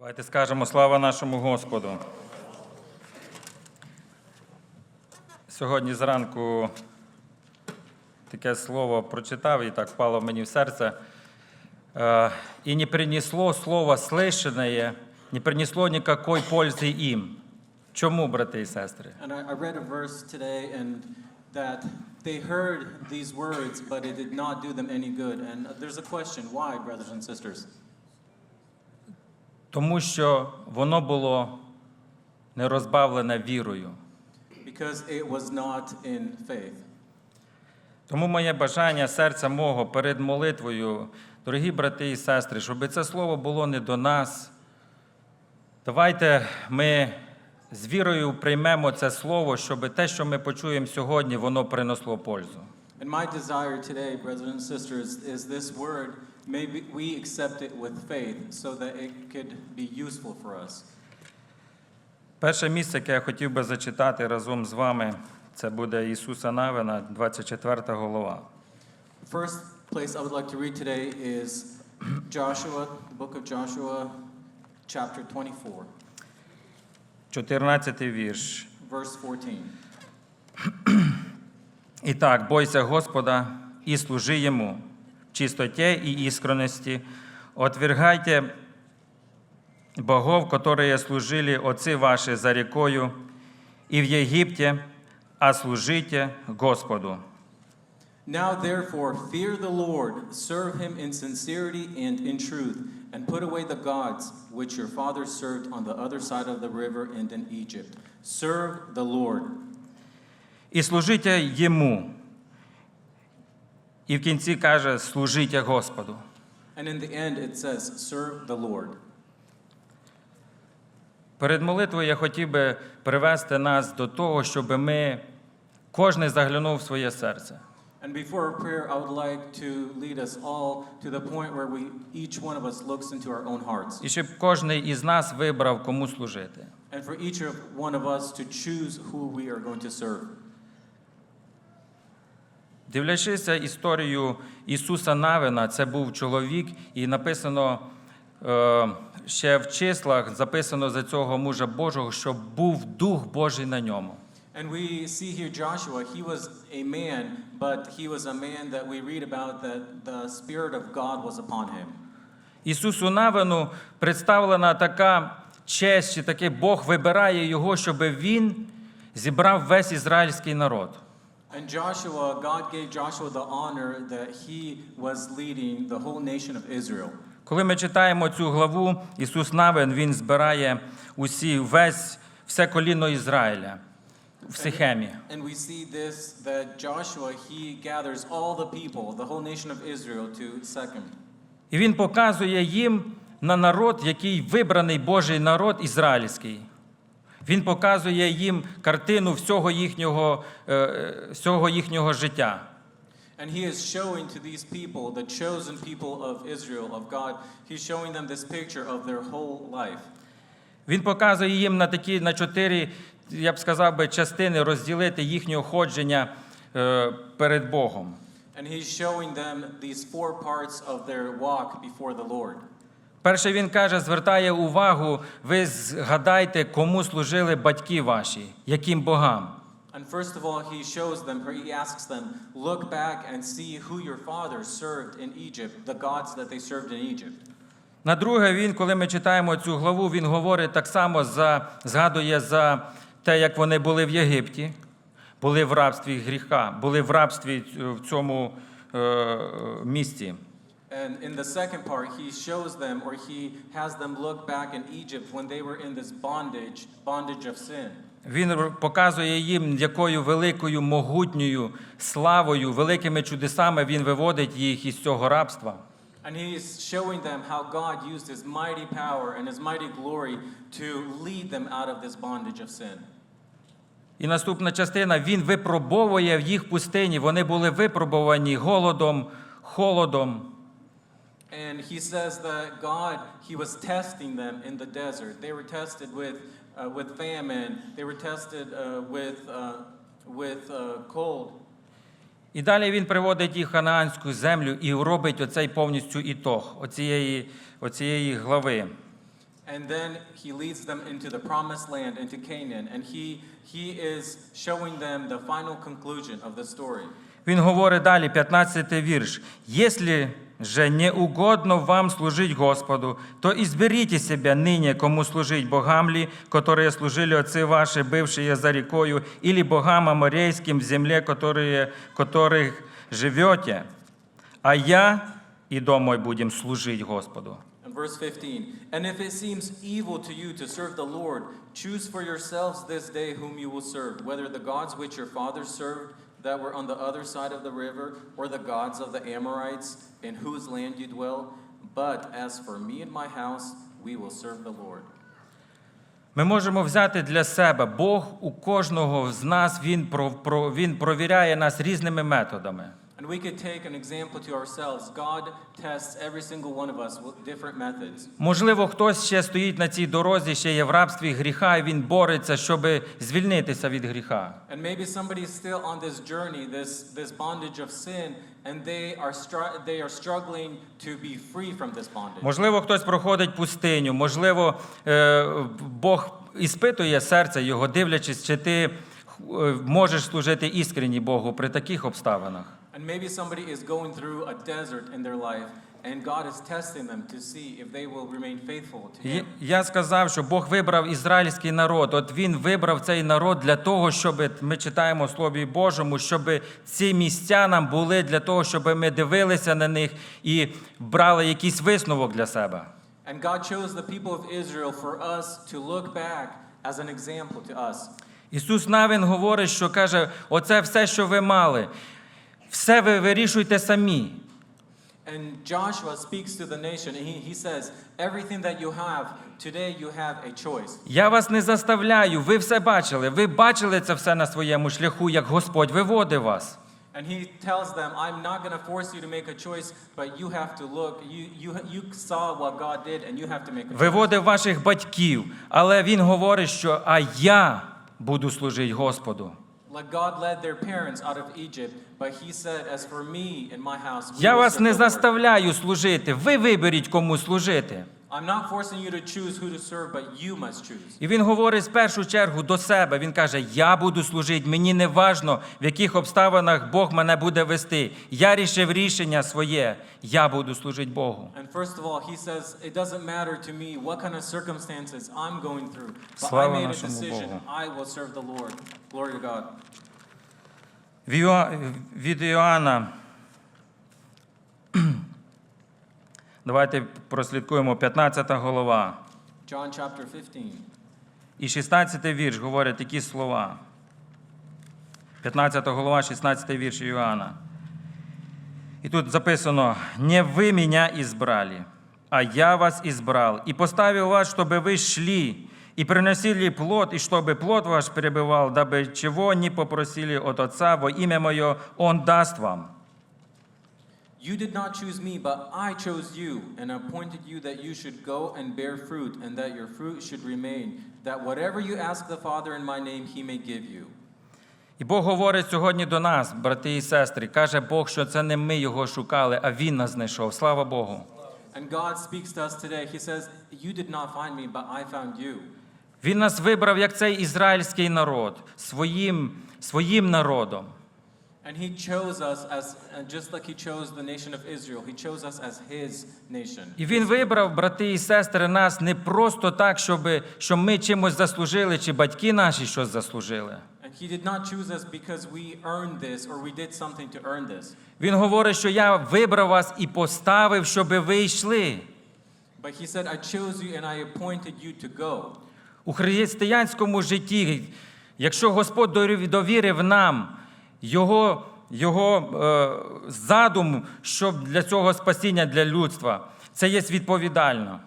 Давайте скажемо слава нашому Господу. Сьогодні зранку таке слово прочитав і так впало мені в серце. Е, «И не принесло слово слышанное, не принесло никакой пользы им». Чому, брати і сестри? And I, read a verse today, and that they heard these words, but it did not do them any good. And there's a question why, brothers and sisters? Тому що воно було не розбавлене вірою. Because it was not in faith. Тому моє бажання серця мого перед молитвою, дорогі брати і сестри, щоб це слово було не до нас. Давайте ми з вірою приймемо це слово, щоб те, що ми почуємо сьогодні, воно принесло пользу. And my desire today, brothers and sisters, is this word, maybe we accept it with faith so that it could be useful for us. Перше місце, яке я хотів би зачитати разом з вами, це буде Ісуса Навина, 24 глава. The first place I would like to read today is Joshua, the book of Joshua, chapter 24, 14 вірш. verse 14. І так, бойся Господа і служи Йому в чистоті і іскренності. Отвергайте богов, которые служили отцы ваши за рекою и в Египте, а служите Господу. Now, therefore, fear the Lord, serve him in sincerity and in truth, and put away the gods which your fathers served on the other side of the river and in Egypt. Serve the Lord. І служите Йому. І в кінці каже, служите Господу. And in the end, it says, serve the Lord. Перед молитвою я хотів би привести нас до того, щоб ми кожен заглянув в своє серце. And before prayer, I would like to lead us all to the point where we, each one of us looks into our own hearts. І щоб кожен із нас вибрав, кому служити. And for each one of us to choose who we are going to serve. Дивлячися історію Ісуса Навина, це був чоловік, і написано е, ще в числах, записано за цього мужа Божого, що був Дух Божий на ньому. And we see here Joshua, he was a man, but he was a man that we read about that the Spirit of God was upon him. Ісусу Навину представлена така честь, чи такий Бог вибирає його, щоб він зібрав весь ізраїльський народ. And Joshua, God gave Joshua the honor that he was leading the whole nation of Israel. Коли ми читаємо цю главу, Ісус Навин він збирає усі весь все коліно Ізраїля в Сихемі. And we see this that Joshua, he gathers all the people, the whole nation of Israel to Shechem. І він показує їм на народ, який вибраний Божий народ ізраїльський. Він показує їм картину всього їхнього, е, е, всього їхнього життя. And he is showing to these people, the chosen people of Israel, of God, he's showing them this picture of their whole life. Він показує їм на такі на чотири, я б сказав би, частини розділити їхнє ходження е, перед Богом. And he's showing them these four parts of their walk before the Lord. Перше він каже, звертає увагу, ви згадайте, кому служили батьки ваші, яким богам. And first of all, he shows them, or he asks them, look back and see who your fathers served in Egypt, the gods that they served in Egypt. На друге, він, коли ми читаємо цю главу, він говорить так само за, згадує за те, як вони були в Єгипті, були в рабстві гріха, були в рабстві в цьому е, місті. And in the second part, he shows them, or he has them look back in Egypt when they were in this bondage, bondage of sin. Він показує їм, якою великою могутньою славою, великими чудесами він виводить їх із цього рабства. And he's showing them how God used his mighty power and his mighty glory to lead them out of this bondage of sin. І наступна частина він випробовує в їх пустині. Вони були випробовані голодом, холодом. And he says that God, he was testing them in the desert. They were tested with, uh, with famine, they were tested uh, with, uh, with uh, cold. І далі він приводить їх в ханаанську землю і робить оцей повністю ітог оцієї, оцієї глави. And then he leads them into the promised land, into Canaan, and he, he is showing them the final conclusion of the story. Він говорить далі, 15 вірш. «Если же не угодно вам служить Господу, то изберите себя ныне, кому служить богам ли, которые служили отцы ваши, бывшие за рекою, или богам аморейским в земле, которые, которых живете, а я и дом мой будем служить Господу». And verse 15 And if it seems evil to you to serve the Lord, choose for yourselves this day whom you will serve, whether the gods which your fathers served that were on the other side of the river, or the gods of the Amorites in whose land you dwell. But as for me and my house, we will serve the Lord. Ми можемо взяти для себе, Бог у кожного з нас, Він, про, про, він провіряє нас різними методами. And we could take an example to ourselves. God tests every single one of us with different methods. Можливо, хтось ще стоїть на цій дорозі, ще є в рабстві гріха, і він бореться, щоб звільнитися від гріха. And maybe somebody's still on this journey, this, this bondage of sin, and they are, they are struggling to be free from this bondage. Можливо, хтось проходить пустиню, можливо, е, Бог іспитує серце його, дивлячись, чи ти е, можеш служити іскренні Богу при таких обставинах. And maybe somebody is going through a desert in their life, and God is testing them to see if they will remain faithful to Him. Я сказав, що Бог вибрав ізраїльський народ. От він вибрав цей народ для того, щоб ми читаємо в Слові Божому, щоб ці місця нам були для того, щоб ми дивилися на них і брали якийсь висновок для себе. And God chose the people of Israel for us to look back as an example to us. Ісус Навін говорить, що каже: оце все, що ви мали, все ви вирішуйте самі. And Joshua speaks to the nation, and he, he says, Everything that you have, today you have a choice. Я вас не заставляю, ви все бачили. Ви бачили це все на своєму шляху, як Господь виводив вас. And he tells them, I'm not going to force you to make a choice, but you have to look. You, you, you saw what God did, and you have to make a choice. Виводив ваших батьків, але він говорить, що а я буду служити Господу. Я вас не the Lord." заставляю служити. Ви виберіть, кому служити. I'm not forcing you to choose who to serve, but you must choose. І він говорить в першу чергу до себе. Він каже: Я буду служити. Мені не важно, в яких обставинах Бог мене буде вести. Я рішив рішення своє. Я буду служити Богу. And first of all, he says, It doesn't matter to me what kind of circumstances I'm going through, but I Слава made a нашому decision. Богу. I will serve the Lord. Glory to God. В Іоа- Від Іоанна. Давайте прослідкуємо 15 голова. John chapter 15. І 16 вірш говорять такі слова. 15 голова, 16 вірш Іоанна. І тут записано: «Не ви мене избрали, а я вас избрал, и поставил вас, чтобы вы шли, и приносили плод, и чтобы плод ваш пребывал, дабы чего не попросили от Отца во имя Мое, Он даст вам». You did not choose me, but I chose you and appointed you that you should go and bear fruit, and that your fruit should remain, that whatever you ask the Father in my name, he may give you. І Бог говорить сьогодні до нас, брати і сестри. Каже Бог, що це не ми його шукали, а Він нас знайшов. Слава Богу. And God speaks to us today. He says, You did not find me, but I found you. Він нас вибрав як цей ізраїльський народ, своїм, своїм народом. And he chose us as, just like he chose the nation of Israel, he chose us as his nation. І він вибрав, брати і сестри, нас не просто так, щоб, щоб ми чимось заслужили, чи батьки наші щось заслужили. And he did not choose us because we earned this or we did something to earn this. Він говорить, що я вибрав вас і поставив, щоб ви йшли. But he said, I chose you and I appointed you to go. У християнському житті, якщо Господь довірив нам Його, його е, задум, щоб для цього спасіння для людства, це є відповідально.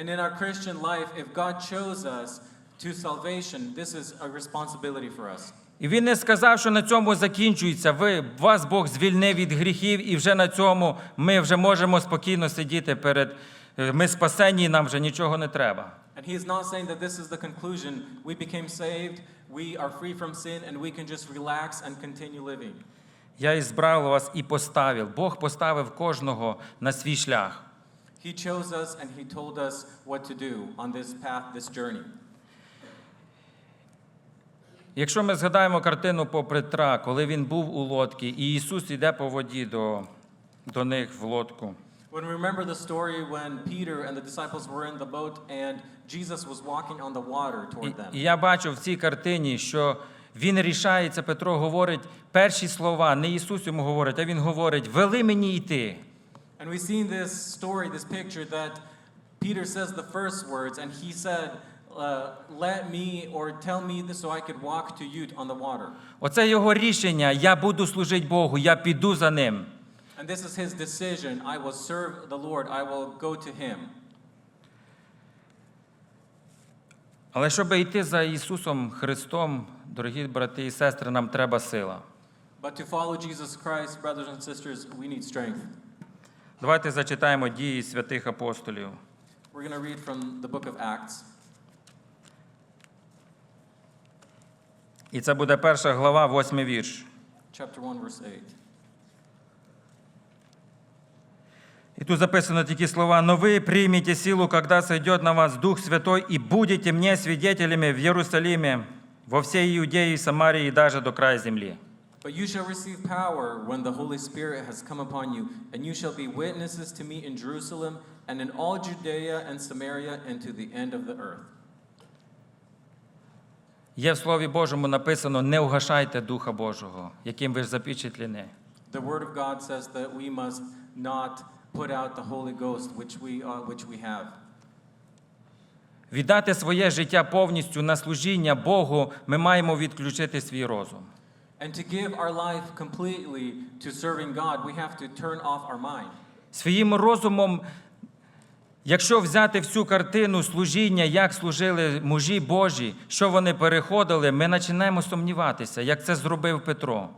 And in our Christian life, if God chose us to salvation, this is a responsibility for us. І він не сказав, що на цьому закінчується. Ви, вас Бог звільнив від гріхів, і вже на цьому ми вже можемо спокійно сидіти перед. е, Ми спасені, нам вже нічого не треба. And he is not saying that this is the conclusion. We became saved, we are free from sin, and we can just relax and continue living. Я ізбрав вас і поставив. Бог поставив кожного на свій шлях. He chose us and He told us what to do on this path, this journey. Якщо ми згадаємо картину по Петра, коли він був у лодці, і Ісус йде по воді до, до них в лодку. When we remember the story when Peter and the disciples were in the boat and Jesus was walking on the water toward them. і я бачу в цій картині, що він рішається, Петро говорить перші слова, не Ісус йому говорить, а він говорить: вели мені йти. And we see in this story, this picture, that Peter says the first words, and he said, uh, Let me or tell me this so I could walk to you on the water. Оце його рішення. Я буду служити Богу, я піду за ним. And this is his decision I will serve the Lord, I will go to him. Але щоб йти за Ісусом Христом, дорогі брати і сестри, нам треба сила. But to follow Jesus Christ, brothers and sisters, we need strength. Давайте зачитаємо дії святих апостолів. We're going to read from the book of Acts, І це буде перша глава, восьмий вірш. chapter 1, verse 8. И тут записано такие слова. «Но вы примете силу, когда сойдет на вас Дух Святой, и будете мне свидетелями в Иерусалиме, во всей Иудее и Самарии и даже до края земли». But you shall receive power when the Holy Spirit has come upon you, and you shall be witnesses to me in Jerusalem and in all Judea and Samaria and to the end of the earth. Є в Слові Божому написано «Не угашайте Духа Божого, яким ви ж запечатлені». The Word of God says that we must not put out the Holy Ghost, which we, uh, which we have. Віддати своє життя повністю на служіння Богу ми маємо відключити свій розум. And to give our life completely to serving God, we have to turn off our mind. Своїм розумом, якщо взяти всю картину служіння, як служили мужі Божі, що вони переходили, ми починаємо сумніватися, як це зробив Петро.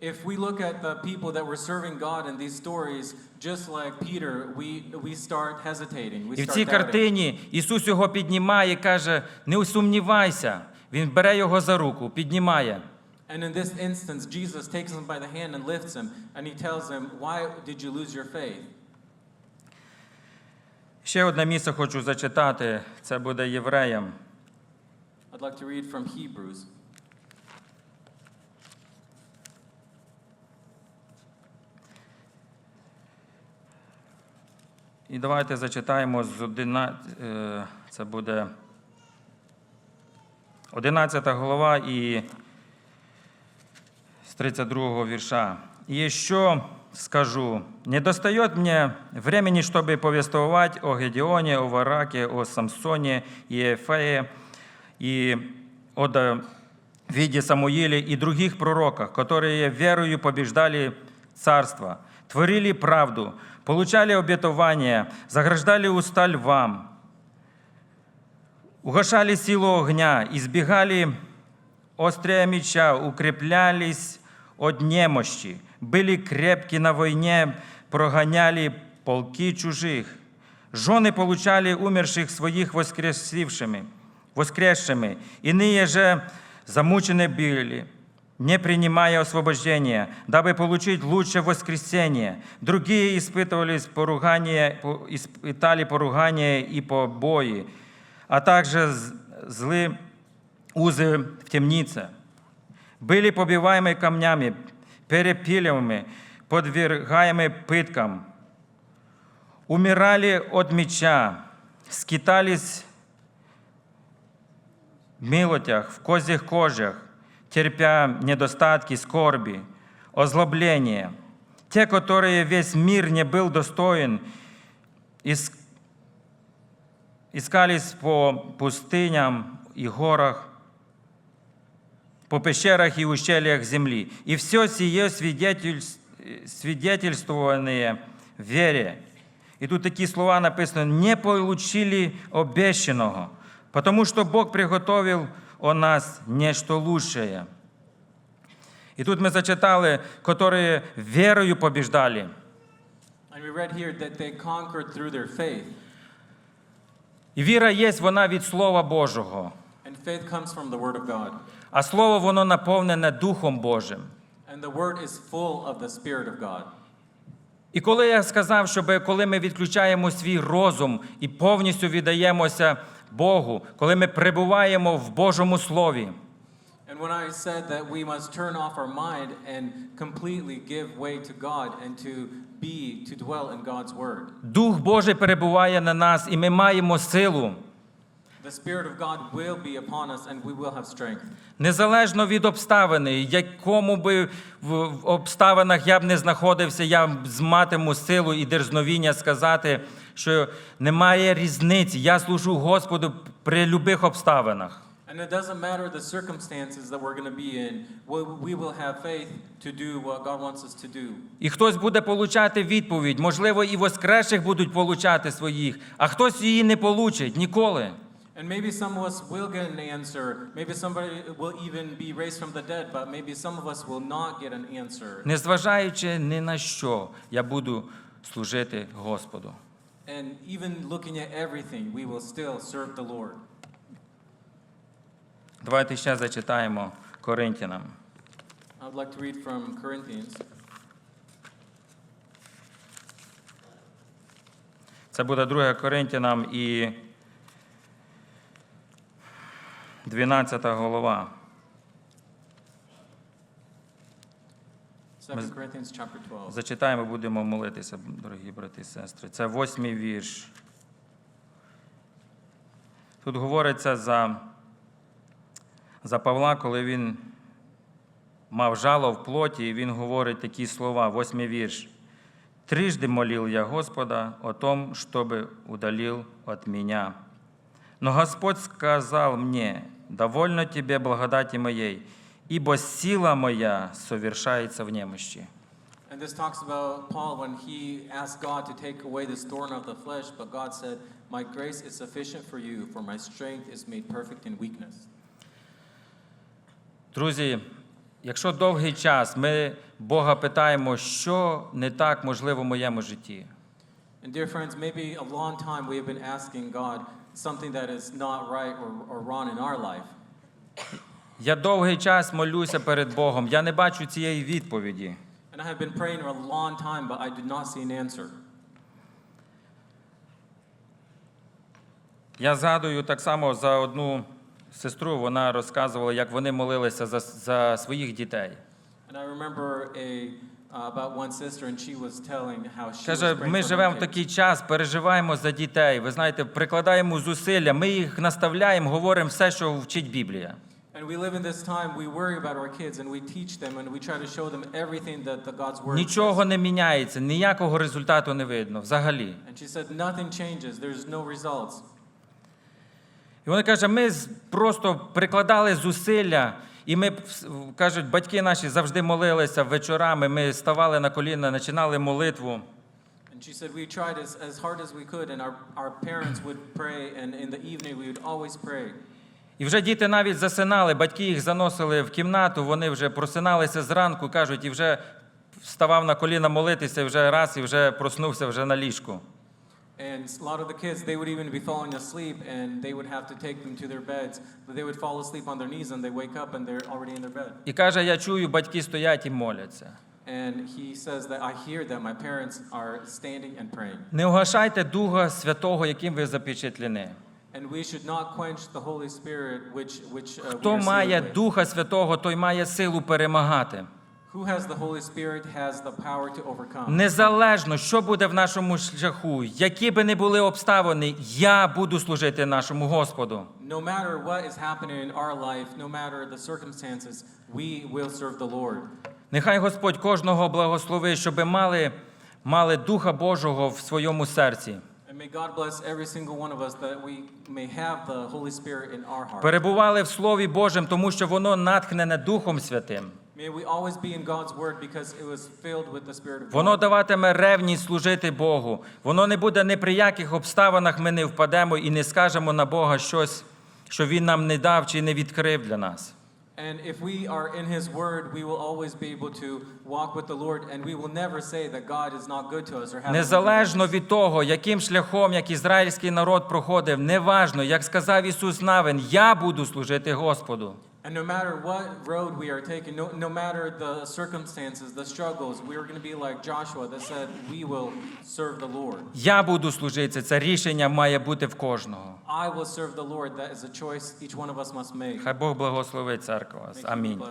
If we look at the people that were serving God in these stories, just like Peter, we, we start hesitating. We І в start цій doubting. картині Ісус його піднімає і каже: не сумнівайся. Він бере його за руку, піднімає. And in this instance, Jesus takes him by the hand and lifts him, and he tells him, Why did you lose your faith? Ще одне місце хочу зачитати. Це буде євреям. I'd like to read from Hebrews. І давайте зачитаємо з 11, е, це буде 11 глава і з 32 вірша. «И еще скажу, не достает мне времени, чтобы повествовать о Гедеоне, о Вараке, о Самсоне и Ефее, и о Давиде Самуиле и других пророках, которые верою побеждали царство, творили правду, получали обетования, заграждали уста львам, угошали силу огня, избегали острия меча, укреплялись от немощи, были крепки на войне, прогоняли полки чужих. Жены получали умерших своих воскресившими, воскресшими, иные же замучены были, не принимая освобождения, дабы получить лучшее воскресение. Другие испытывались поругание, по- испытали поругание и побои, а также з- злы узы в темнице. Были побиваемы камнями, перепиливаемы, подвергаемы пыткам, умирали от меча, скитались в милотях, в козьих кожах, терпя недостатки, скорби, озлобления. Те, которые весь мир не был достоин, ис- искались по пустыням и горах, по пещерах и ущельях земли. И все сие свидетельс- свидетельствованные в вере. И тут такие слова написаны, не получили обещанного, потому что Бог приготовил о нас нечто лучшее. І тут ми зачитали, которые верою побіждали. And we read here that they conquered through their faith. І віра є, вона від Слова Божого. And faith comes from the Word of God. А Слово воно наповнене Духом Божим. And the Word is full of the Spirit of God. І коли я сказав, щоб коли ми відключаємо свій розум і повністю віддаємося Богу, коли ми перебуваємо в Божому Слові, And when I said that we must turn off our mind and completely give way to God and to be, to dwell in God's Word, Дух Божий перебуває на нас, і ми маємо силу. The Spirit of God will be upon us and we will have strength. Незалежно від обставини, якому би в обставинах я б не знаходився, я матиму силу і дерзновіння сказати, що немає різниці. Я служу Господу при любих обставинах. And it doesn't matter the circumstances that we're going to be in, we, we will have faith to do what God wants us to do. І хтось буде получати відповідь, можливо, і воскресших будуть получати своїх, а хтось її не получить ніколи. And maybe some of us will get an answer. Maybe somebody will even be raised from the dead, but maybe some of us will not get an answer. Незважаючи ні на що, я буду служити Господу. And even looking at everything, we will still serve the Lord. Давайте ще зачитаємо Коринтянам. I would like to read from Corinthians. Це буде 2 Коринтянам і 12 голова. 2 Corinthians chapter 12. Зачитаємо, будемо молитися, дорогі брати і сестри. Це восьмий вірш. Тут говориться за, за Павла, коли він мав жало в плоті, і він говорить такі слова, восьмий вірш. Трижды молил я Господа о том, чтобы удалил от меня. Но Господь сказал мне, довольно тебе благодати моей, ибо сила моя совершается в немощи. And this talks about Paul when he asked God to take away this thorn of the flesh, but God said, My grace is sufficient for you, for my strength is made perfect in weakness. Друзі, якщо довгий час ми Бога питаємо, що не так можливо в моєму житті, And dear friends, maybe a long time we have been asking God something that is not right or, or wrong in our life. я довгий час молюся перед Богом, я не бачу цієї відповіді. And I have been praying for a long time, but I did not see an answer. Я згадую так само за одну сестру, вона розказувала, як вони молилися за, за своїх дітей. And I remember a, Каже, ми живемо в такий час, переживаємо за дітей. Ви знаєте, прикладаємо зусилля, ми їх наставляємо, говоримо все, що вчить Біблія. Нічого не міняється, ніякого результату не видно взагалі. And she said, nothing changes, there's no results. І вони кажуть, ми просто прикладали зусилля, і ми кажуть, батьки наші завжди молилися вечорами. Ми ставали на коліна, починали молитву. And she said, we tried as, as hard as we could, and our, our parents would pray, and in the evening we would always pray. І вже діти навіть засинали, батьки їх заносили в кімнату, вони вже просиналися зранку, кажуть, і вже вставав на коліна молитися, і вже раз, і вже проснувся вже на ліжку. And a lot of the kids, they would even be falling asleep, and they would have to take them to their beds. But they would fall asleep on their knees, and they wake up, and they're already in their bed. І каже, я чую, батьки стоять і моляться. And he says that I hear that my parents are standing and praying. Не угашайте Духа Святого, яким ви запечатлені. And we should not quench the Holy Spirit, which, which uh, we Хто are має with. Духа Святого, той має силу перемагати. Who has the Holy Spirit has the power to overcome. Незалежно, що буде в нашому шляху, які би не були обставини, я буду служити нашому Господу. No matter what is happening in our life, no matter the circumstances, we will serve the Lord. Нехай Господь кожного благословить, щоб мали, мали Духа Божого в своєму серці. And may God bless every single one of us that we may have the Holy Spirit in our heart. Перебували в Слові Божому, тому що воно натхнене Духом Святим. Воно даватиме ревність служити Богу. Воно не буде ні при яких обставинах ми не впадемо і не скажемо на Бога щось, що Він нам не дав чи не відкрив для нас. And if we are in His Word, we will always be able to walk with the Lord, and we will never say that God is not good to us or Незалежно від того, яким шляхом, як ізраїльський народ проходив, неважно, як сказав Ісус Навин, я буду служити Господу. And no matter what road we are taking, no, no matter the circumstances, the struggles, we are going to be like Joshua that said, We will serve the Lord. Я буду служити. Це рішення має бути в кожного. I will serve the Lord. That is a choice each one of us must make. Хай Бог благословить церкву вас. Амінь.